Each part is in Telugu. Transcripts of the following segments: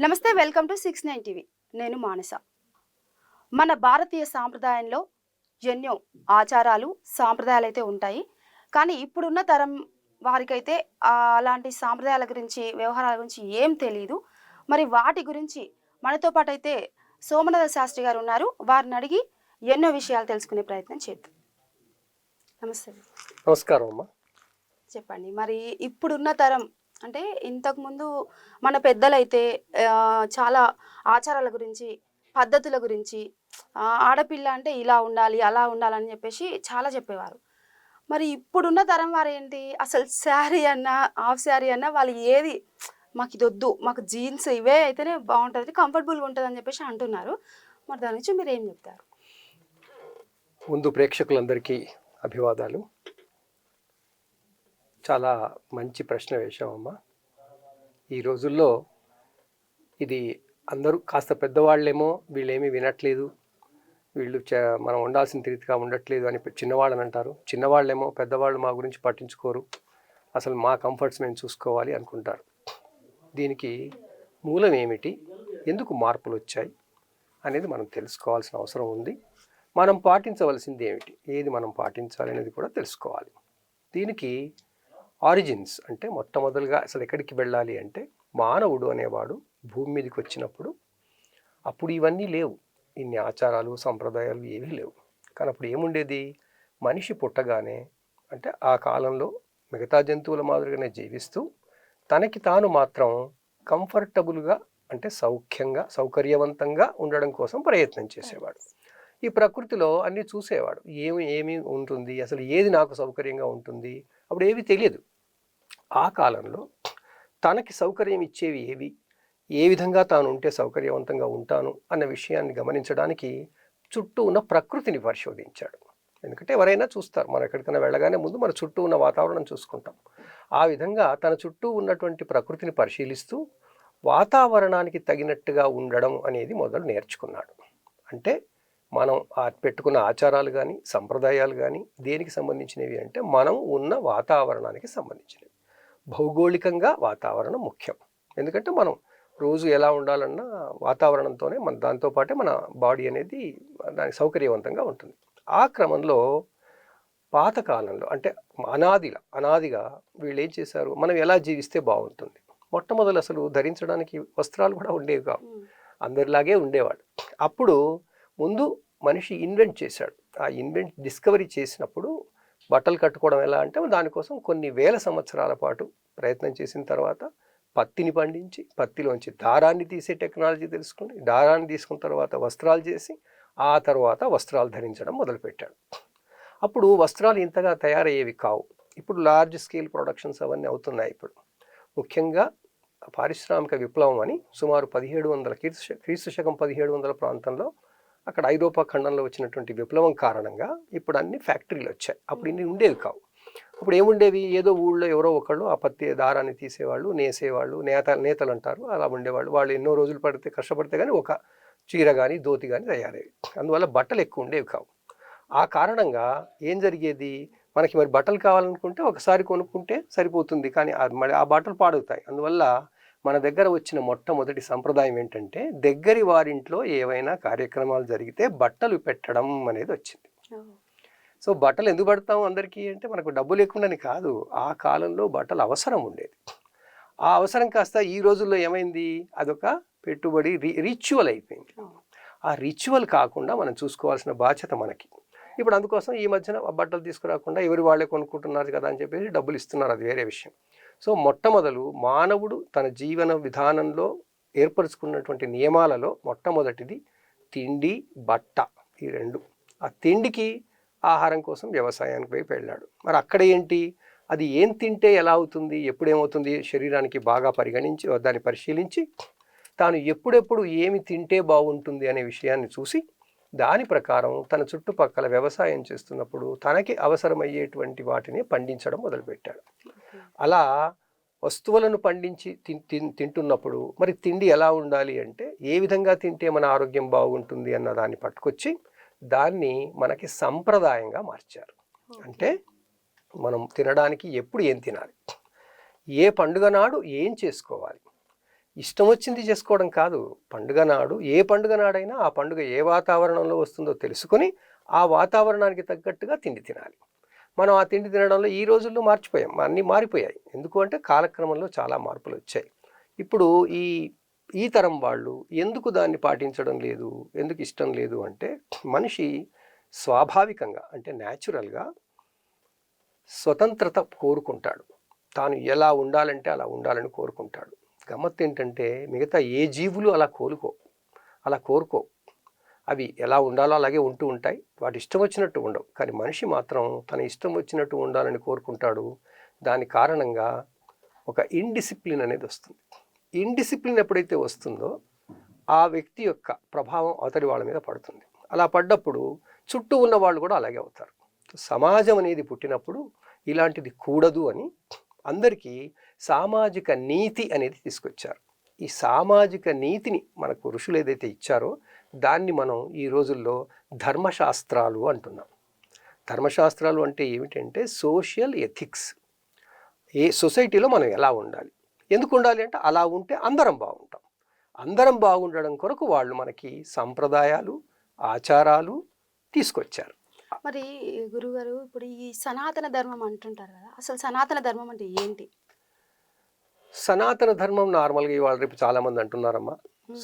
నమస్తే welcome to six nine TV. నేను మానస. మన భారతీయ సాంప్రదాయంలో ఎన్నో ఆచారాలు సాంప్రదాయాలు అయితే ఉంటాయి. కానీ ఇప్పుడున్న తరం వారికైతే అలాంటి సాంప్రదాయాల గురించి వ్యవహారాల గురించి ఏం తెలియదు మరి వాటి గురించి మనతో పాటు అయితే సోమనాథ శాస్త్రి గారు ఉన్నారు. వారిని అడిగి ఎన్నో విషయాలు తెలుసుకునే ప్రయత్నం చేద్దాం. నమస్తే. నమస్కారం అమ్మా. చెప్పండి. మరి ఇప్పుడున్న తరం అంటే ఇంతకుముందు మన పెద్దలైతే చాలా ఆచారాల గురించి పద్ధతుల గురించి ఆడపిల్ల అంటే ఇలా ఉండాలి అలా ఉండాలని చెప్పేసి చాలా చెప్పేవారు. మరి ఇప్పుడున్న తరం వారు ఏంటి? అసలు శారీ అన్నా హాఫ్ శారీ అన్నా వాళ్ళు ఏది మాకు ఇది వద్దు మాకు జీన్స్ ఇవే అయితేనే బాగుంటుంది కంఫర్టబుల్గా ఉంటుంది అని చెప్పేసి అంటున్నారు. మరి దాని నుంచి మీరు ఏం చెప్తారు? ముందు ప్రేక్షకులందరికీ అభివాదాలు. చాలా మంచి ప్రశ్న వేశామమ్మా ఈ రోజుల్లో ఇది అందరూ కాస్త పెద్దవాళ్ళేమో వీళ్ళేమీ వినట్లేదు. వీళ్ళు చ మనం ఉండాల్సిన రీతిగా ఉండట్లేదు అని చిన్నవాళ్ళని అంటారు. చిన్నవాళ్ళేమో పెద్దవాళ్ళు మా గురించి పట్టించుకోరు. అసలు మా కంఫర్ట్స్ మేము చూసుకోవాలి అనుకుంటారు. దీనికి మూలం ఏమిటి? ఎందుకు మార్పులు వచ్చాయి? అనేది మనం తెలుసుకోవాల్సిన అవసరం ఉంది. మనం పాటించవలసింది ఏమిటి? ఏది మనం పాటించాలి అనేది కూడా తెలుసుకోవాలి. దీనికి ఆరిజిన్స్ అంటే మొట్టమొదలుగా అసలు ఎక్కడికి వెళ్ళాలి అంటే మానవుడు అనేవాడు భూమి మీదకి వచ్చినప్పుడు అప్పుడు ఇవన్నీ లేవు. ఇన్ని ఆచారాలు సంప్రదాయాలు ఏవీ లేవు. కానీ అప్పుడు ఏముండేది? మనిషి పుట్టగానే అంటే ఆ కాలంలో మిగతా జంతువుల మాదిరిగానే జీవిస్తూ తనకి తాను మాత్రం కంఫర్టబుల్గా అంటే సౌఖ్యంగా సౌకర్యవంతంగా ఉండడం కోసం ప్రయత్నం చేసేవాడు. ఈ ప్రకృతిలో అన్నీ చూసేవాడు. ఏమి ఏమి ఉంటుంది? అసలు ఏది నాకు సౌకర్యంగా ఉంటుంది? అప్పుడు ఏవి తెలియదు. ఆ కాలంలో తనకి సౌకర్యం ఇచ్చేవి ఏవి? ఏ విధంగా తాను ఉంటే సౌకర్యవంతంగా ఉంటాను అన్న విషయాన్ని గమనించడానికి చుట్టూ ఉన్న ప్రకృతిని పరిశోధించాడు. ఎందుకంటే ఎవరైనా చూస్తారు మనం ఎక్కడికైనా వెళ్ళగానే ముందు మన చుట్టూ ఉన్న వాతావరణం చూసుకుంటాం. ఆ విధంగా తన చుట్టూ ఉన్నటువంటి ప్రకృతిని పరిశీలిస్తూ వాతావరణానికి తగినట్టుగా ఉండడం అనేది మొదలు నేర్చుకున్నాడు. అంటే మనం పెట్టుకున్న ఆచారాలు కానీ సంప్రదాయాలు కానీ దేనికి సంబంధించినవి అంటే మనం ఉన్న వాతావరణానికి సంబంధించినవి. భౌగోళికంగా వాతావరణం ముఖ్యం. ఎందుకంటే మనం రోజు ఎలా ఉండాలన్నా వాతావరణంతోనే మన దాంతో పాటే మన బాడీ అనేది దానికి సౌకర్యవంతంగా ఉంటుంది. ఆ క్రమంలో పాతకాలంలో అంటే అనాదిలా అనాదిగా వీళ్ళు ఏం చేశారు? మనం ఎలా జీవిస్తే బాగుంటుంది? మొట్టమొదలు అసలు ధరించడానికి వస్త్రాలు కూడా ఉండేవి కావు. అందరిలాగే ఉండేవాడు అప్పుడు ముందు మనిషి ఇన్వెంట్ చేశాడు. ఆ ఇన్వెంట్ డిస్కవరీ చేసినప్పుడు బట్టలు కట్టుకోవడం ఎలా అంటే దానికోసం కొన్ని వేల సంవత్సరాల పాటు ప్రయత్నం చేసిన తర్వాత పత్తిని పండించి పత్తిలోంచి దారాన్ని తీసే టెక్నాలజీ తెలుసుకుని దారాన్ని తీసుకున్న తర్వాత వస్త్రాలు చేసి ఆ తర్వాత వస్త్రాలు ధరించడం మొదలుపెట్టాడు. అప్పుడు వస్త్రాలు ఇంతగా తయారయ్యేవి కావు. ఇప్పుడు లార్జ్ స్కేల్ ప్రొడక్షన్స్ అవన్నీ అవుతున్నాయి ఇప్పుడు. ముఖ్యంగా పారిశ్రామిక విప్లవం అని సుమారు పదిహేడు వందల క్రీస్తు క్రీస్తు శకం పదిహేడు వందల ప్రాంతంలో అక్కడ ఐరోపా ఖండంలో వచ్చినటువంటి విప్లవం కారణంగా ఇప్పుడు అన్ని ఫ్యాక్టరీలు వచ్చాయి. అప్పుడు ఇన్ని ఉండేవి కావు. అప్పుడు ఏముండేవి? ఏదో ఊళ్ళో ఎవరో ఒకళ్ళు ఆ పత్తి దారాన్ని తీసేవాళ్ళు నేసేవాళ్ళు నేత నేతలు అంటారు. అలా ఉండేవాళ్ళు. వాళ్ళు ఎన్నో రోజులు పడితే కష్టపడితే కానీ ఒక చీర కానీ దోతి కానీ తయారయ్యేవి అందువల్ల బట్టలు ఎక్కువ ఉండేవి కావు. ఆ కారణంగా ఏం జరిగేది? మనకి మరి బట్టలు కావాలనుకుంటే ఒకసారి కొనుక్కుంటే సరిపోతుంది. కానీ ఆ- మళ్ళీ ఆ బట్టలు పాడవుతాయి. అందువల్ల మన దగ్గర వచ్చిన మొట్టమొదటి సంప్రదాయం ఏంటంటే దగ్గరి వారింట్లో ఏవైనా కార్యక్రమాలు జరిగితే బట్టలు పెట్టడం అనేది వచ్చింది. సో బట్టలు ఎందుకు పడతాం అందరికీ అంటే మనకు డబ్బు లేకుండాని కాదు. ఆ కాలంలో బట్టలు అవసరం ఉండేది. ఆ అవసరం కాస్త ఈ రోజుల్లో ఏమైంది? అదొక పెట్టుబడి రి రిచువల్ అయిపోయింది. ఆ రిచువల్ కాకుండా మనం చూసుకోవాల్సిన బాధ్యత మనకి. ఇప్పుడు అందుకోసం ఈ మధ్యన బట్టలు తీసుకురాకుండా ఎవరి వాళ్ళే కొనుక్కుంటున్నారు కదా అని చెప్పేసి డబ్బులు ఇస్తున్నారు అది వేరే విషయం. సో మొట్టమొదలు మానవుడు తన జీవన విధానంలో ఏర్పరచుకున్నటువంటి నియమాలలో మొట్టమొదటిది తిండి బట్ట ఈ రెండు. ఆ తిండికి ఆహారం కోసం వ్యవసాయానికి వైపు వెళ్ళాడు మరి అక్కడ ఏంటి? అది ఏం తింటే ఎలా అవుతుంది? ఎప్పుడేమవుతుంది? శరీరానికి బాగా పరిగణించి దాన్ని పరిశీలించి తాను ఎప్పుడెప్పుడు ఏమి తింటే బాగుంటుంది అనే విషయాన్ని చూసి దాని ప్రకారం తన చుట్టుపక్కల వ్యవసాయం చేస్తున్నప్పుడు తనకి అవసరమయ్యేటువంటి వాటిని పండించడం మొదలుపెట్టాడు. అలా వస్తువులను పండించి తింటున్నప్పుడు మరి తిండి ఎలా ఉండాలి అంటే ఏ విధంగా తింటే మన ఆరోగ్యం బాగుంటుంది అన్న దాన్ని పట్టుకొచ్చి దాన్ని మనకి సంప్రదాయంగా మార్చారు. అంటే మనం తినడానికి ఎప్పుడు ఏం తినాలి? ఏ పండుగ నాడు ఏం చేసుకోవాలి? ఇష్టం వచ్చింది చేసుకోవడం కాదు. పండుగ నాడు ఏ పండుగ నాడైనా ఆ పండుగ ఏ వాతావరణంలో వస్తుందో తెలుసుకొని ఆ వాతావరణానికి తగ్గట్టుగా తిండి తినాలి. మనం ఆ తిండి తినడంలో ఈ రోజుల్లో మార్చిపోయాం. అన్నీ మారిపోయాయి. ఎందుకు అంటే కాలక్రమంలో చాలా మార్పులు వచ్చాయి. ఇప్పుడు ఈ ఈ తరం వాళ్ళు ఎందుకు దాన్ని పాటించడం లేదు? ఎందుకు ఇష్టం లేదు అంటే మనిషి స్వాభావికంగా అంటే న్యాచురల్గా స్వతంత్రత కోరుకుంటాడు. తాను ఎలా ఉండాలంటే అలా ఉండాలని కోరుకుంటాడు. గమ్మత్ ఏంటంటే మిగతా ఏ జీవులు అలా కోలుకో అలా కోరుకో. అవి ఎలా ఉండాలో అలాగే ఉంటూ ఉంటాయి. వాటి ఇష్టం వచ్చినట్టు ఉండవు. కానీ మనిషి మాత్రం తన ఇష్టం వచ్చినట్టు ఉండాలని కోరుకుంటాడు. దాని కారణంగా ఒక ఇండిసిప్లిన్ అనేది వస్తుంది. ఇండిసిప్లిన్ ఎప్పుడైతే వస్తుందో ఆ వ్యక్తి యొక్క ప్రభావం అవతలి వాళ్ళ మీద పడుతుంది. అలా పడ్డప్పుడు చుట్టూ ఉన్న వాళ్ళు కూడా అలాగే అవుతారు. సమాజం అనేది పుట్టినప్పుడు ఇలాంటిది కూడదు అని అందరికీ సామాజిక నీతి అనేది తీసుకొచ్చారు. ఈ సామాజిక నీతిని మనకు ఋషులు ఏదైతే ఇచ్చారో దాన్ని మనం ఈ రోజుల్లో ధర్మశాస్త్రాలు అంటున్నాం. ధర్మశాస్త్రాలు అంటే ఏమిటంటే సోషల్ ఎథిక్స్. ఏ సొసైటీలో మనం ఎలా ఉండాలి? ఎందుకు ఉండాలి అంటే అలా ఉంటే అందరం బాగుంటాం. అందరం బాగుండడం కొరకు వాళ్ళు మనకి సంప్రదాయాలు ఆచారాలు తీసుకొచ్చారు. మరి గురుగారు ఇప్పుడు ఈ సనాతన ధర్మం అంటుంటారు కదా అసలు సనాతన ధర్మం అంటే ఏంటి? సనాతన ధర్మం నార్మల్గా ఇవాళ రేపు చాలామంది అంటున్నారమ్మా.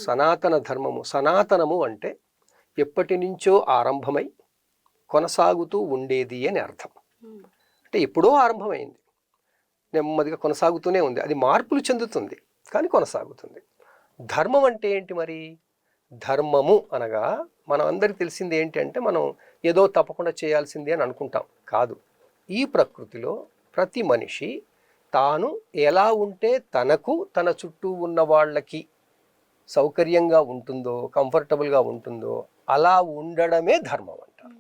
సనాతన ధర్మము సనాతనము అంటే ఎప్పటి నుంచో ఆరంభమై కొనసాగుతూ ఉండేది అని అర్థం. అంటే ఎప్పుడో ఆరంభమైంది. నెమ్మదిగా కొనసాగుతూనే ఉంది. అది మార్పులు చెందుతుంది కానీ కొనసాగుతుంది. ధర్మం అంటే ఏంటి మరి? ధర్మము అనగా మనం అందరికి తెలిసింది ఏంటి అంటే మనం ఏదో తప్పకుండా చేయాల్సింది అని అనుకుంటాం. కాదు. ఈ ప్రకృతిలో ప్రతి మనిషి తాను ఎలా ఉంటే తనకు తన చుట్టూ ఉన్న వాళ్ళకి సౌకర్యంగా ఉంటుందో కంఫర్టబుల్గా ఉంటుందో అలా ఉండడమే ధర్మం అంటారు.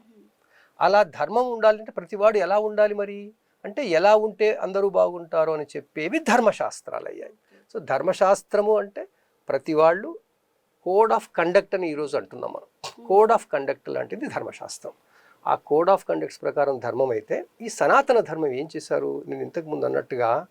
అలా ధర్మం ఉండాలంటే ప్రతివాడు ఎలా ఉండాలి మరి? అంటే ఎలా ఉంటే అందరూ బాగుంటారు అని చెప్పేవి ధర్మశాస్త్రాలు అయ్యాయి. సో ధర్మశాస్త్రము అంటే ప్రతి వాళ్ళు కోడ్ ఆఫ్ కండక్ట్ అని ఈరోజు అంటున్నాం మనం. కోడ్ ఆఫ్ కండక్ట్ లాంటిది ధర్మశాస్త్రం. ఆ కోడ్ ఆఫ్ కండక్ట్స్ ప్రకారం ధర్మం అయితే ఈ సనాతన ధర్మం ఏం చేశారు? నేను ఇంతకు ముందు అన్నట్టుగా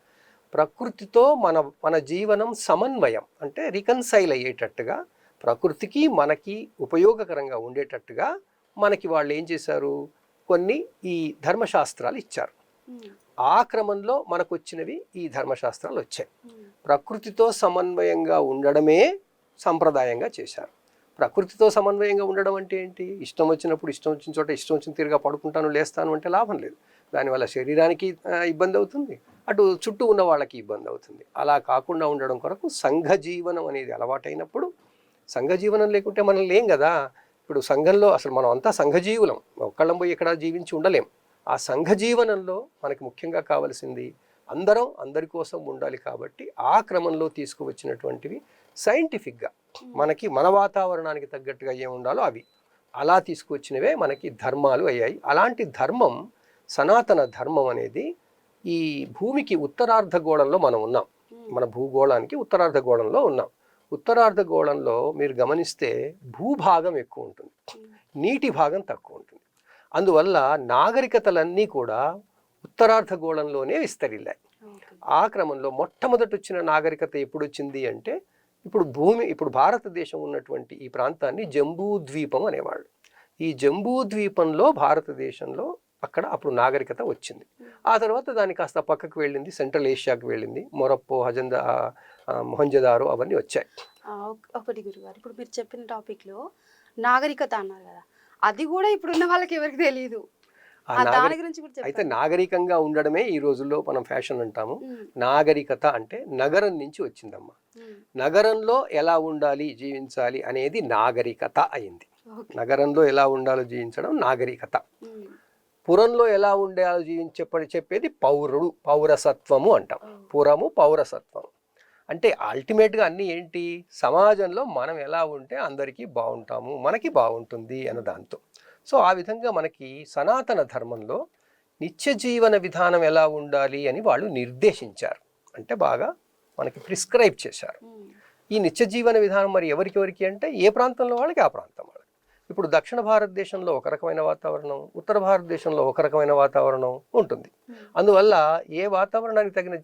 ప్రకృతితో మన మన జీవనం సమన్వయం అంటే రికన్సైల్ అయ్యేటట్టుగా ప్రకృతికి మనకి ఉపయోగకరంగా ఉండేటట్టుగా మనకి వాళ్ళు ఏం చేశారు? కొన్ని ఈ ధర్మశాస్త్రాలు ఇచ్చారు. ఆ క్రమంలో మనకు వచ్చినవి ఈ ధర్మశాస్త్రాలు వచ్చాయి. ప్రకృతితో సమన్వయంగా ఉండడమే సంప్రదాయంగా చేశారు. ప్రకృతితో సమన్వయంగా ఉండడం అంటే ఏంటి? ఇష్టం వచ్చినప్పుడు ఇష్టం వచ్చిన చోట ఇష్టం వచ్చిన తీరుగా పడుకుంటాను లేస్తాను అంటే లాభం లేదు. దానివల్ల శరీరానికి ఇబ్బంది అవుతుంది. అటు చుట్టూ ఉన్న వాళ్ళకి ఇబ్బంది అవుతుంది. అలా కాకుండా ఉండడం కొరకు సంఘ జీవనం అనేది అలవాటైనప్పుడు సంఘ జీవనం లేకుంటే మనం లేం కదా. ఇప్పుడు సంఘంలో అసలు మనం అంతా సంఘజీవులం ఒక్కళ్ళం పోయి ఇక్కడ జీవించి ఉండలేం. ఆ సంఘ జీవనంలో మనకి ముఖ్యంగా కావలసింది అందరం అందరి కోసం ఉండాలి కాబట్టి ఆ క్రమంలో తీసుకువచ్చినటువంటివి సైంటిఫిక్గా మనకి మన వాతావరణానికి తగ్గట్టుగా ఏం ఉండాలో అవి. అలా తీసుకువచ్చినవే మనకి ధర్మాలు అయ్యాయి. అలాంటి ధర్మం సనాతన ధర్మం అనేది ఈ భూమికి ఉత్తరార్ధగోళంలో మనం ఉన్నాం. మన భూగోళానికి ఉత్తరార్ధగోళంలో ఉన్నాం. ఉత్తరార్ధగోళంలో మీరు గమనిస్తే భూభాగం ఎక్కువ ఉంటుంది. నీటి భాగం తక్కువ ఉంటుంది. అందువల్ల నాగరికతలన్నీ కూడా ఉత్తరార్ధగోళంలోనే విస్తరిల్లాయి. ఆ క్రమంలో మొట్టమొదటి వచ్చిన నాగరికత ఎప్పుడు వచ్చింది అంటే ఇప్పుడు భూమి ఇప్పుడు భారతదేశం ఉన్నటువంటి ఈ ప్రాంతాన్ని జంబూ ద్వీపం అనేవాళ్ళు. ఈ జంబూ ద్వీపంలో భారతదేశంలో అక్కడ అప్పుడు నాగరికత వచ్చింది. ఆ తర్వాత దాని కాస్త పక్కకు వెళ్ళింది సెంట్రల్ ఏషియాకి వెళ్ళింది మొరప్పో హజంద మొహంజదారో అవన్నీ వచ్చాయి. ఒకటి గురుగారు ఇప్పుడు మీరు చెప్పిన టాపిక్లో నాగరికత అన్నారు కదా అది కూడా ఇప్పుడున్న వాళ్ళకి ఎవరికి తెలియదు దాని నాగరి- గురించి కూడా అయితే నాగరికంగా ఉండడమే ఈ రోజుల్లో మనం ఫ్యాషన్ అంటాము. నాగరికత అంటే నగరం నుంచి వచ్చిందమ్మా. నగరంలో ఎలా ఉండాలి జీవించాలి అనేది నాగరికత అయింది. నగరంలో ఎలా ఉండాలో జీవించడం నాగరికత. పురంలో ఎలా ఉండాలో జీవించి చెప్పేది పౌరుడు పౌరసత్వము అంటాం. పురము పౌరసత్వం. అంటే అల్టిమేట్గా అన్నీ ఏంటి? సమాజంలో మనం ఎలా ఉంటే అందరికీ బాగుంటాము మనకి బాగుంటుంది అన్న దాంతో. సో ఆ విధంగా మనకి సనాతన ధర్మంలో నిత్య జీవన విధానం ఎలా ఉండాలి అని వాళ్ళు నిర్దేశించారు. అంటే బాగా మనకి ప్రిస్క్రైబ్ చేశారు. ఈ నిత్య జీవన విధానం మరి ఎవరికి ఎవరికి అంటే ఏ ప్రాంతంలో వాళ్ళకి ఆ ప్రాంతం వాళ్ళకి. ఇప్పుడు దక్షిణ భారతదేశంలో ఒక రకమైన వాతావరణం ఉత్తర భారతదేశంలో ఒక రకమైన వాతావరణం ఉంటుంది. అందువల్ల ఏ వాతావరణానికి తగిన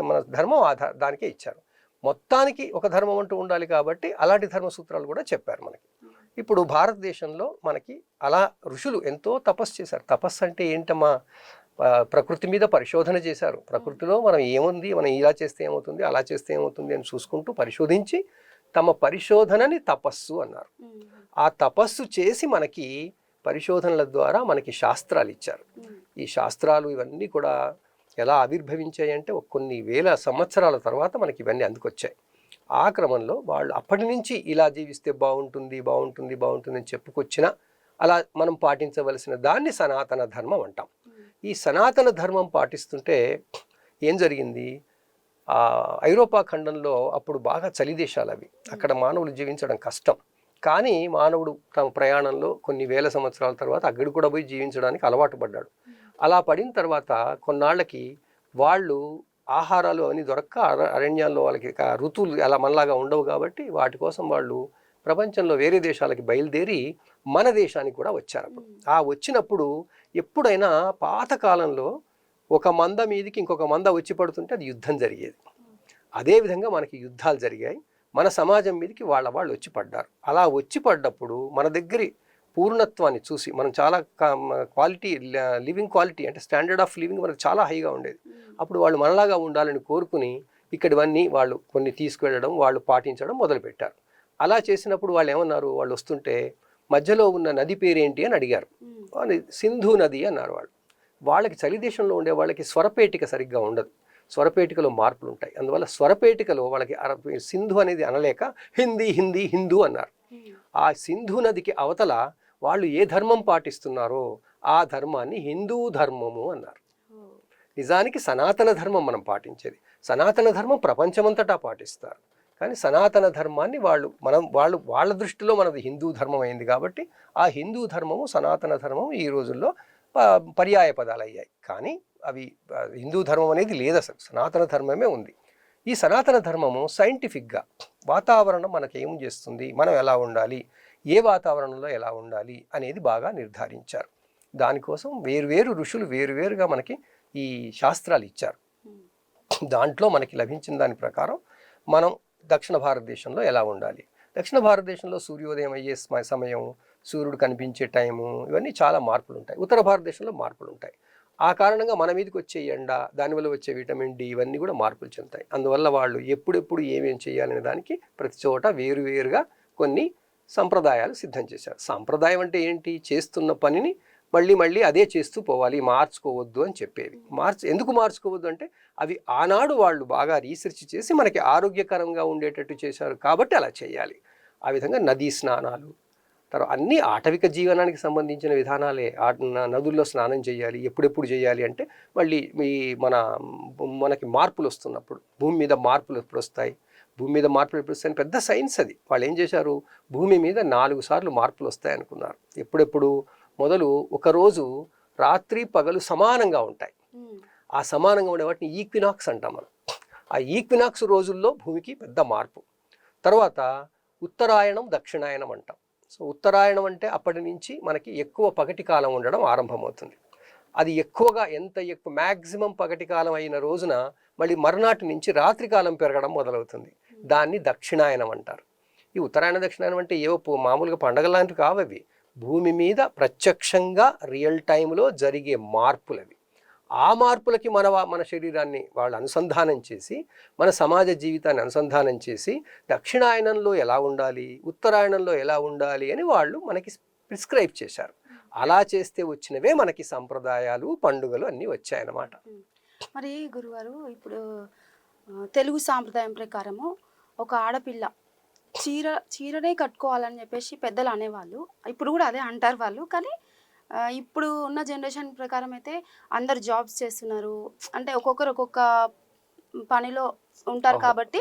మన ధర్మం ఆధార దానికే ఇచ్చారు. మొత్తానికి ఒక ధర్మం అంటూ ఉండాలి కాబట్టి అలాంటి ధర్మ సూత్రాలు కూడా చెప్పారు మనకి. ఇప్పుడు భారతదేశంలో మనకి అలా ఋషులు ఎంతో తపస్సు చేశారు. తపస్సు అంటే ఏంటమ్మా? ప్రకృతి మీద పరిశోధన చేశారు. ప్రకృతిలో మనం ఏముంది? మనం ఇలా చేస్తే ఏమవుతుంది? అలా చేస్తే ఏమవుతుంది? అని చూసుకుంటూ పరిశోధించి తమ పరిశోధనని తపస్సు అన్నారు. ఆ తపస్సు చేసి మనకి పరిశోధనల ద్వారా మనకి శాస్త్రాలు ఇచ్చారు. ఈ శాస్త్రాలు ఇవన్నీ కూడా ఎలా ఆవిర్భవించాయి అంటే కొన్ని వేల సంవత్సరాల తర్వాత మనకి ఇవన్నీ అందుకొచ్చాయి. ఆ క్రమంలో వాళ్ళు అప్పటి నుంచి ఇలా జీవిస్తే బాగుంటుంది బాగుంటుంది బాగుంటుంది అని చెప్పుకొచ్చినా అలా మనం పాటించవలసిన దాన్ని సనాతన ధర్మం అంటాం. ఈ సనాతన ధర్మం పాటిస్తుంటే ఏం జరిగింది? ఐరోపా ఖండంలో అప్పుడు బాగా చలి దేశాలు అవి. అక్కడ మానవులు జీవించడం కష్టం. కానీ మానవుడు తమ ప్రయాణంలో కొన్ని వేల సంవత్సరాల తర్వాత అక్కడ కూడా పోయి జీవించడానికి అలవాటు పడ్డాడు. అలా పడిన తర్వాత కొన్నాళ్ళకి వాళ్ళు ఆహారాలు అవన్నీ దొరక్క అర- అరణ్యాల్లో వాళ్ళకి ఋతువులు అలా మనలాగా ఉండవు కాబట్టి వాటి కోసం వాళ్ళు ప్రపంచంలో వేరే దేశాలకి బయలుదేరి మన దేశానికి కూడా వచ్చారు అప్పుడు. ఆ వచ్చినప్పుడు ఎప్పుడైనా పాతకాలంలో ఒక మంద మీదకి ఇంకొక మంద వచ్చి పడుతుంటే అది యుద్ధం జరిగేది. అదేవిధంగా మనకి యుద్ధాలు జరిగాయి. మన సమాజం మీదకి వాళ్ళ వాళ్ళు వచ్చి పడ్డారు. అలా వచ్చి పడ్డప్పుడు మన దగ్గరి పూర్ణత్వాన్ని చూసి మనం చాలా క్వాలిటీ లివింగ్ క్వాలిటీ అంటే స్టాండర్డ్ ఆఫ్ లివింగ్ మనకు చాలా హైగా ఉండేది. అప్పుడు వాళ్ళు మనలాగా ఉండాలని కోరుకుని ఇక్కడివన్నీ వాళ్ళు కొన్ని తీసుకువెళ్ళడం వాళ్ళు పాటించడం మొదలుపెట్టారు. అలా చేసినప్పుడు వాళ్ళు ఏమన్నారు? వాళ్ళు వస్తుంటే మధ్యలో ఉన్న నది పేరేంటి అని అడిగారు. సింధు నది అన్నారు వాళ్ళు. వాళ్ళకి చలి దేశంలో ఉండే వాళ్ళకి స్వరపేటిక సరిగ్గా ఉండదు. స్వరపేటికలో మార్పులు ఉంటాయి. అందువల్ల స్వరపేటికలో వాళ్ళకి అర- సింధు అనేది అనలేక హిందీ హిందీ హిందూ అన్నారు. ఆ సింధు నదికి అవతల వాళ్ళు ఏ ధర్మం పాటిస్తున్నారో ఆ ధర్మాన్ని హిందూ ధర్మము అన్నారు. నిజానికి సనాతన ధర్మం మనం పాటించేది. సనాతన ధర్మం ప్రపంచమంతటా పాటిస్తారు. కానీ సనాతన ధర్మాన్ని వాళ్ళు మనం వాళ్ళు వాళ్ళ దృష్టిలో మనది హిందూ ధర్మం అయింది కాబట్టి ఆ హిందూ ధర్మము సనాతన ధర్మము ఈ రోజుల్లో పర్యాయ పదాలు అయ్యాయి కానీ అవి హిందూ ధర్మం అనేది లేదు అసలు. సనాతన ధర్మమే ఉంది. ఈ సనాతన ధర్మము సైంటిఫిక్గా వాతావరణం మనకి ఏం చేస్తుంది? మనం ఎలా ఉండాలి? ఏ వాతావరణంలో ఎలా ఉండాలి అనేది బాగా నిర్ధారించారు. దానికోసం వేరువేరు ఋషులు వేరువేరుగా మనకి ఈ శాస్త్రాలు ఇచ్చారు. ఉమ్, దాంట్లో మనకి లభించిన దాని ప్రకారం మనం దక్షిణ భారతదేశంలో ఎలా ఉండాలి? దక్షిణ భారతదేశంలో సూర్యోదయం అయ్యే సమ- సమయం సూర్యుడు కనిపించే టైము ఇవన్నీ చాలా మార్పులు ఉంటాయి. ఉత్తర భారతదేశంలో మార్పులు ఉంటాయి. ఆ కారణంగా మన మీదకి వచ్చే ఎండ దానివల్ల వచ్చే విటమిన్ డి ఇవన్నీ కూడా మార్పులు చెందుతాయి. అందువల్ల వాళ్ళు ఎప్పుడెప్పుడు ఏమేం చేయాలనే దానికి ప్రతి చోట వేరువేరుగా కొన్ని సంప్రదాయాలు సిద్ధం చేశారు. సాంప్రదాయం అంటే ఏంటి? చేస్తున్న పనిని మళ్ళీ మళ్ళీ అదే చేస్తూ పోవాలి మార్చుకోవద్దు అని చెప్పేవి. మార్చు ఎందుకు మార్చుకోవద్దు అంటే అవి ఆనాడు వాళ్ళు బాగా రీసెర్చ్ చేసి మనకి ఆరోగ్యకరంగా ఉండేటట్టు చేశారు కాబట్టి అలా చేయాలి. ఆ విధంగా నదీ స్నానాలు తర్వాత అన్ని ఆటవిక జీవనానికి సంబంధించిన విధానాలే. నదుల్లో స్నానం చేయాలి ఎప్పుడెప్పుడు చేయాలి అంటే మళ్ళీ ఈ మన మనకి మార్పులు వస్తున్నప్పుడు భూమి మీద మార్పులు ఎప్పుడు వస్తాయి భూమి మీద మార్పులు ఎప్పుడు వస్తాయని పెద్ద సైన్స్ అది. వాళ్ళు ఏం చేశారు? భూమి మీద నాలుగు సార్లు మార్పులు వస్తాయి అనుకున్నారు ఎప్పుడెప్పుడు? మొదలు ఒకరోజు రాత్రి పగలు సమానంగా ఉంటాయి. ఆ సమానంగా ఉండే వాటిని ఈక్వినాక్స్ అంటాం మనం. ఆ ఈక్వినాక్స్ రోజుల్లో భూమికి పెద్ద మార్పు. తర్వాత ఉత్తరాయణం దక్షిణాయనం అంటాం. సో ఉత్తరాయణం అంటే అప్పటి నుంచి మనకి ఎక్కువ పగటి కాలం ఉండడం ఆరంభమవుతుంది. అది ఎక్కువగా ఎంత ఎక్కువ మ్యాక్సిమం పగటి కాలం అయిన రోజున మళ్ళీ మరునాటి నుంచి రాత్రి కాలం పెరగడం మొదలవుతుంది. దాన్ని దక్షిణాయనం అంటారు. ఈ ఉత్తరాయణ దక్షిణాయనం అంటే ఏవో మామూలుగా పండగ లాంటివి కావు అవి. భూమి మీద ప్రత్యక్షంగా రియల్ టైంలో జరిగే మార్పులు అవి ఆ మార్పులకి మన మన శరీరాన్ని వాళ్ళు అనుసంధానం చేసి మన సమాజ జీవితాన్ని అనుసంధానం చేసి దక్షిణాయనంలో ఎలా ఉండాలి ఉత్తరాయణంలో ఎలా ఉండాలి అని వాళ్ళు మనకి ప్రిస్క్రైబ్ చేశారు. అలా చేస్తే వచ్చినవే మనకి సంప్రదాయాలు పండుగలు అన్నీ వచ్చాయన్నమాట. మరి గురువారు ఇప్పుడు తెలుగు సాంప్రదాయం ప్రకారము ఒక ఆడపిల్ల చీర చీరనే కట్టుకోవాలని చెప్పేసి పెద్దలు అనేవాళ్ళు. ఇప్పుడు కూడా అదే అంటారు వాళ్ళు. కానీ ఇప్పుడు ఉన్న జనరేషన్ ప్రకారం అయితే అందరు జాబ్స్ చేస్తున్నారు. అంటే ఒక్కొక్కరు ఒక్కొక్క పనిలో ఉంటారు కాబట్టి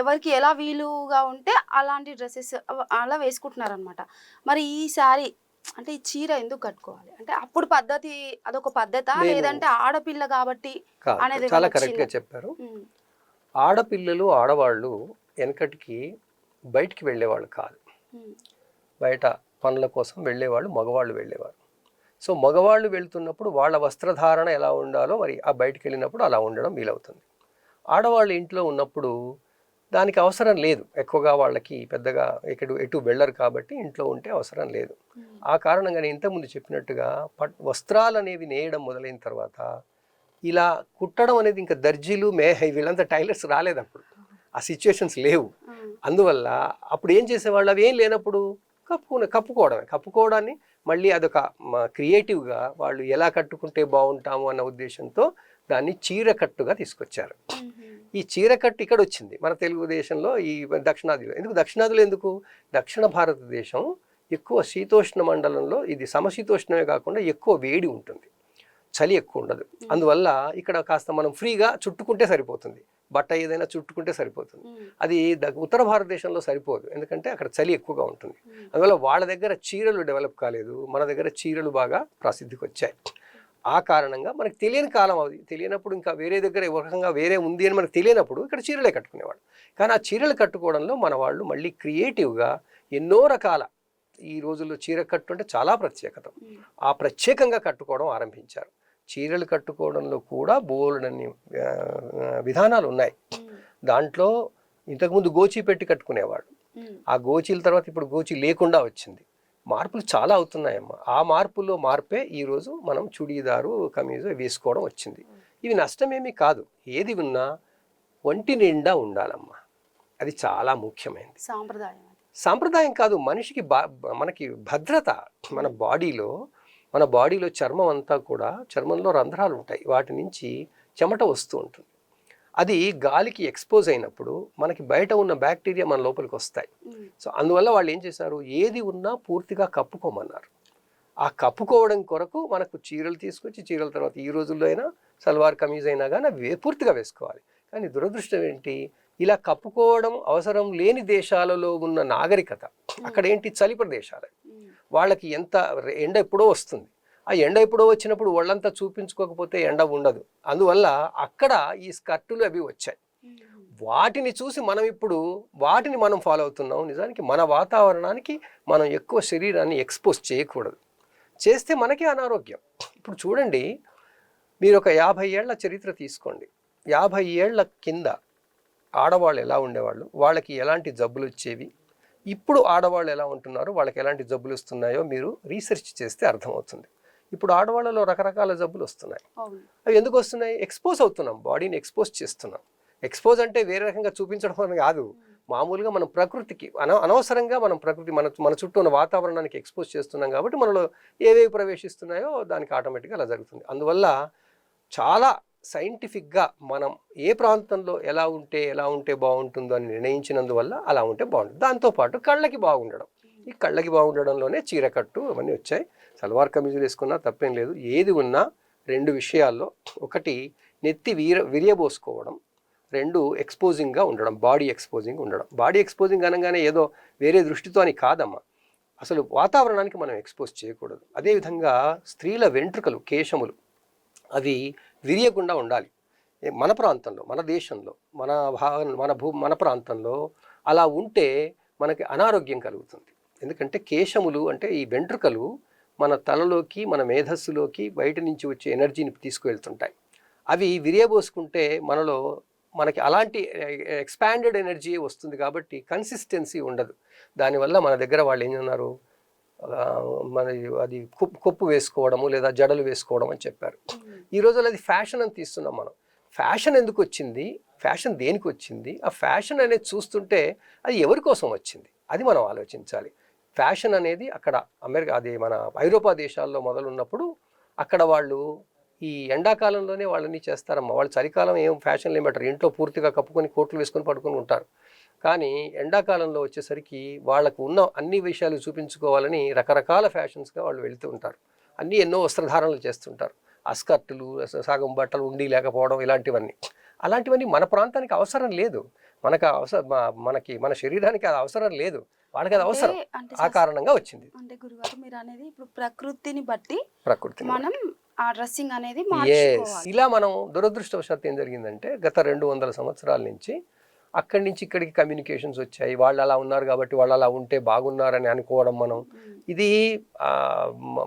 ఎవరికి ఎలా వీలుగా ఉంటే అలాంటి డ్రెస్సెస్ అలా వేసుకుంటున్నారు అనమాట మరి ఈ శారీ అంటే ఈ చీర ఎందుకు కట్టుకోవాలి? అంటే అప్పుడు పద్ధతి అదొక పద్ధత? లేదంటే ఆడపిల్ల కాబట్టి అనేది చాలా కరెక్ట్గా చిన్న- చెప్పారు. ఆడపిల్లలు ఆడవాళ్ళు వెనకటికి బయటికి వెళ్ళేవాళ్ళు కాదు. బయట పనుల కోసం వెళ్ళేవాళ్ళు మగవాళ్ళు వెళ్ళేవారు. సో మగవాళ్ళు వెళ్తున్నప్పుడు వాళ్ళ వస్త్రధారణ ఎలా ఉండాలో మరి ఆ బయటికి వెళ్ళినప్పుడు అలా ఉండడం వీలవుతుంది. ఆడవాళ్ళు ఇంట్లో ఉన్నప్పుడు దానికి అవసరం లేదు. ఎక్కువగా వాళ్ళకి పెద్దగా ఎటు ఎటు వెళ్ళరు కాబట్టి ఇంట్లో ఉంటే అవసరం లేదు. ఆ కారణంగా నేను ఇంతకుముందు చెప్పినట్టుగా పట్ వస్త్రాలు అనేవి నేయడం మొదలైన తర్వాత ఇలా కుట్టడం అనేది ఇంకా దర్జీలు మే వీళ్ళంతా టైలర్స్ రాలేదు అప్పుడు. ఆ సిచ్యువేషన్స్ లేవు. అందువల్ల అప్పుడు ఏం చేసేవాళ్ళు? అవి ఏం లేనప్పుడు కప్పుకునే కప్పుకోవడమే. కప్పుకోవడాన్ని మళ్ళీ అదొక క్రియేటివ్గా వాళ్ళు ఎలా కట్టుకుంటే బాగుంటాము అన్న ఉద్దేశంతో దాన్ని చీరకట్టుగా తీసుకొచ్చారు. ఈ చీరకట్టు ఇక్కడ వచ్చింది మన తెలుగుదేశంలో ఈ దక్షిణాదిలో. ఎందుకు దక్షిణాదిలో ఎందుకు? దక్షిణ భారతదేశం ఎక్కువ శీతోష్ణ మండలంలో ఇది సమశీతోష్ణమే కాకుండా ఎక్కువ వేడి ఉంటుంది. చలి ఎక్కువ ఉండదు. అందువల్ల ఇక్కడ కాస్త మనం ఫ్రీగా చుట్టుకుంటే సరిపోతుంది. బట్ట ఏదైనా చుట్టుకుంటే సరిపోతుంది. అది ద- ఉత్తర భారతదేశంలో సరిపోదు. ఎందుకంటే అక్కడ చలి ఎక్కువగా ఉంటుంది. అందువల్ల వాళ్ళ దగ్గర చీరలు డెవలప్ కాలేదు. మన దగ్గర చీరలు బాగా ప్రసిద్ధికి వచ్చాయి. ఆ కారణంగా మనకు తెలియని కాలం అది తెలియనప్పుడు ఇంకా వేరే దగ్గర రకంగా వేరే ఉంది అని మనకు తెలియనప్పుడు ఇక్కడ చీరలే కట్టుకునేవాడు కానీ ఆ చీరలు కట్టుకోవడంలో మన వాళ్ళు మళ్ళీ క్రియేటివ్గా ఎన్నో రకాల ఈ రోజుల్లో చీర కట్టు అంటే చాలా ప్రత్యేకత. ఆ ప్రత్యేకంగా కట్టుకోవడం ఆరంభించారు. చీరలు కట్టుకోవడంలో కూడా బోలెడన్ని విధానాలు ఉన్నాయి. దాంట్లో ఇంతకుముందు గోచి పెట్టి కట్టుకునేవాడు ఆ గోచీల తర్వాత ఇప్పుడు గోచి లేకుండా వచ్చింది. మార్పులు చాలా అవుతున్నాయమ్మా. ఆ మార్పుల్లో మార్పే ఈరోజు మనం చుడీదారు కమీజు వేసుకోవడం వచ్చింది. ఇవి నష్టమేమీ కాదు. ఏది ఉన్నా ఒంటి నిండా ఉండాలమ్మా. అది చాలా ముఖ్యమైనది సాంప్రదాయం. సాంప్రదాయం కాదు. మనిషికి బా మనకి భద్రత మన బాడీలో మన బాడీలో చర్మం అంతా కూడా చర్మంలో రంధ్రాలు ఉంటాయి. వాటి నుంచి చెమట వస్తూ ఉంటుంది. అది గాలికి ఎక్స్పోజ్ అయినప్పుడు మనకి బయట ఉన్న బ్యాక్టీరియా మన లోపలికి వస్తాయి. సో అందువల్ల వాళ్ళు ఏం చేశారు? ఏది ఉన్నా పూర్తిగా కప్పుకోమన్నారు. ఆ కప్పుకోవడం కొరకు మనకు చీరలు తీసుకొచ్చి చీరల తర్వాత ఈ రోజుల్లో అయినా సల్వార్ కమీజ్ అయినా కానీ పూర్తిగా వేసుకోవాలి. కానీ దురదృష్టం ఏంటి? ఇలా కప్పుకోవడం అవసరం లేని దేశాలలో ఉన్న నాగరికత. అక్కడ ఏంటి? చలి ప్రదేశాలు. వాళ్ళకి ఎంత ఎండ ఎప్పుడో వస్తుంది. ఆ ఎండ ఎప్పుడో వచ్చినప్పుడు ఒళ్ళంతా చూపించుకోకపోతే ఎండ ఉండదు. అందువల్ల అక్కడ ఈ స్కర్టులు అవి వచ్చాయి. వాటిని చూసి మనం ఇప్పుడు వాటిని మనం ఫాలో అవుతున్నాం. నిజానికి మన వాతావరణానికి మనం ఎక్కువ శరీరాన్ని ఎక్స్పోజ్ చేయకూడదు. చేస్తే మనకి అనారోగ్యం. ఇప్పుడు చూడండి మీరు ఒక యాభై ఏళ్ళ చరిత్ర తీసుకోండి. యాభై ఏళ్ళ కింద ఆడవాళ్ళు ఎలా ఉండేవాళ్ళు? వాళ్ళకి ఎలాంటి జబ్బులు వచ్చేవి? ఇప్పుడు ఆడవాళ్ళు ఎలా ఉంటున్నారు? వాళ్ళకి ఎలాంటి జబ్బులు వస్తున్నాయో మీరు రీసెర్చ్ చేస్తే అర్థమవుతుంది. ఇప్పుడు ఆడవాళ్ళలో రకరకాల జబ్బులు వస్తున్నాయి. అవి ఎందుకు వస్తున్నాయి? ఎక్స్పోజ్ అవుతున్నాం బాడీని ఎక్స్పోజ్ చేస్తున్నాం. ఎక్స్పోజ్ అంటే వేరే రకంగా చూపించడం అని కాదు. మామూలుగా మనం ప్రకృతికి అన అనవసరంగా మనం ప్రకృతి మన మన చుట్టూ ఉన్న వాతావరణానికి ఎక్స్పోజ్ చేస్తున్నాం కాబట్టి మనలో ఏవేవి ప్రవేశిస్తున్నాయో దానికి ఆటోమేటిక్గా అలా జరుగుతుంది. అందువల్ల చాలా సైంటిఫిక్గా మనం ఏ ప్రాంతంలో ఎలా ఉంటే ఎలా ఉంటే బాగుంటుందో అని నిర్ణయించినందువల్ల అలా ఉంటే బాగుంటుంది. దాంతోపాటు కళ్ళకి బాగుండడం. ఈ కళ్ళకి బాగుండడంలోనే చీరకట్టు అవన్నీ వచ్చాయి. సల్వార్ కమీజులు వేసుకున్నా తప్పేం లేదు. ఏది ఉన్నా రెండు విషయాల్లో ఒకటి నెత్తి వీర విరియబోసుకోవడం రెండు ఎక్స్పోజింగ్గా ఉండడం బాడీ ఎక్స్పోజింగ్ ఉండడం. బాడీ ఎక్స్పోజింగ్ అనగానే ఏదో వేరే దృష్టితో అని కాదమ్మా. అసలు వాతావరణానికి మనం ఎక్స్పోజ్ చేయకూడదు. అదేవిధంగా స్త్రీల వెంట్రుకలు కేశములు అవి విరియకుండా ఉండాలి. మన ప్రాంతంలో మన దేశంలో మన భా మన భూ మన ప్రాంతంలో అలా ఉంటే మనకి అనారోగ్యం కలుగుతుంది. ఎందుకంటే కేశములు అంటే ఈ వెంట్రుకలు మన తలలోకి మన మేధస్సులోకి బయట నుంచి వచ్చే ఎనర్జీని తీసుకువెళ్తుంటాయి. అవి విరియబోసుకుంటే మనలో మనకి అలాంటి ఎక్స్పాండెడ్ ఎనర్జీ వస్తుంది కాబట్టి కన్సిస్టెన్సీ ఉండదు. దానివల్ల మన దగ్గర వాళ్ళు ఏం ఉన్నారు మన అది కొప్పు కొప్పు వేసుకోవడము లేదా జడలు వేసుకోవడం అని చెప్పారు. ఈ రోజుల్లో అది ఫ్యాషన్ అని తీస్తున్నాం మనం. ఫ్యాషన్ ఎందుకు వచ్చింది? ఫ్యాషన్ దేనికి వచ్చింది? ఆ ఫ్యాషన్ అనేది చూస్తుంటే అది ఎవరి కోసం వచ్చింది? అది మనం ఆలోచించాలి. ఫ్యాషన్ అనేది అక్కడ అమెరికా అది మన ఐరోపా దేశాల్లో మొదలున్నప్పుడు అక్కడ వాళ్ళు ఈ ఎండాకాలంలోనే వాళ్ళని చేస్తారమ్మా. వాళ్ళు చలికాలం ఏం ఫ్యాషన్ ఏం ఇంట్లో పూర్తిగా కప్పుకొని కోట్లు వేసుకొని పడుకొని ఉంటారు. కానీ ఎండాకాలంలో వచ్చేసరికి వాళ్ళకు ఉన్న అన్ని విషయాలు చూపించుకోవాలని రకరకాల ఫ్యాషన్స్గా వాళ్ళు వెళుతూ ఉంటారు. అన్నీ ఎన్నో వస్త్రధారణలు చేస్తుంటారు. అస్కర్టులు సగం బట్టలు ఉండి లేకపోవడం ఇలాంటివన్నీ. అలాంటివన్నీ మన ప్రాంతానికి అవసరం లేదు. మనకు అవసరం మనకి మన శరీరానికి అది అవసరం లేదు. వాళ్ళకి అది అవసరం ఆ కారణంగా వచ్చింది. అంటే గురుగారు మీరు అనేది ఇప్పుడు ప్రకృతిని బట్టి ప్రకృతి మనం ఆ డ్రెస్సింగ్ అనేది ఇలా మనం దురదృష్టవశాత్తు ఏం జరిగిందంటే గత రెండు వందల సంవత్సరాల నుంచి అక్కడి నుంచి ఇక్కడికి కమ్యూనికేషన్స్ వచ్చాయి. వాళ్ళు అలా ఉన్నారు కాబట్టి వాళ్ళు అలా ఉంటే బాగున్నారని అనుకోవడం మనం. ఇది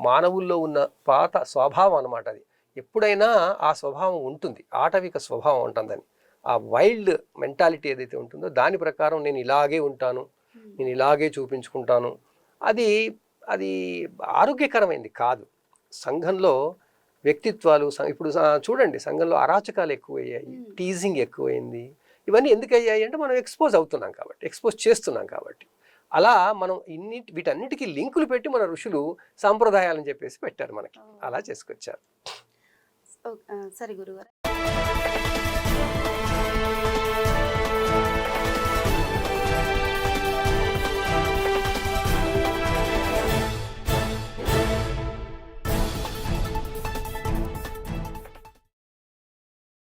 మానవుల్లో ఉన్న పాత స్వభావం అన్నమాట అది. ఎప్పుడైనా ఆ స్వభావం ఉంటుంది. ఆటవిక స్వభావం ఉంటుందని. ఆ వైల్డ్ మెంటాలిటీ ఏదైతే ఉంటుందో దాని ప్రకారం నేను ఇలాగే ఉంటాను నేను ఇలాగే చూపించుకుంటాను. అది అది ఆరోగ్యకరమైంది కాదు. సంఘంలో వ్యక్తిత్వాలు ఇప్పుడు చూడండి సంఘంలో అరాచకాలు ఎక్కువయ్యాయి. టీజింగ్ ఎక్కువైంది. ఇవన్నీ ఎందుకు అయ్యాయి అంటే మనం ఎక్స్పోజ్ అవుతున్నాం కాబట్టి ఎక్స్పోజ్ చేస్తున్నాం కాబట్టి. అలా మనం ఇన్ని వీటన్నిటికీ లింకులు పెట్టి మన ఋషులు సాంప్రదాయాలని చెప్పేసి పెట్టారు మనకి. అలా చేసుకొచ్చారు. సరే గురుగారు.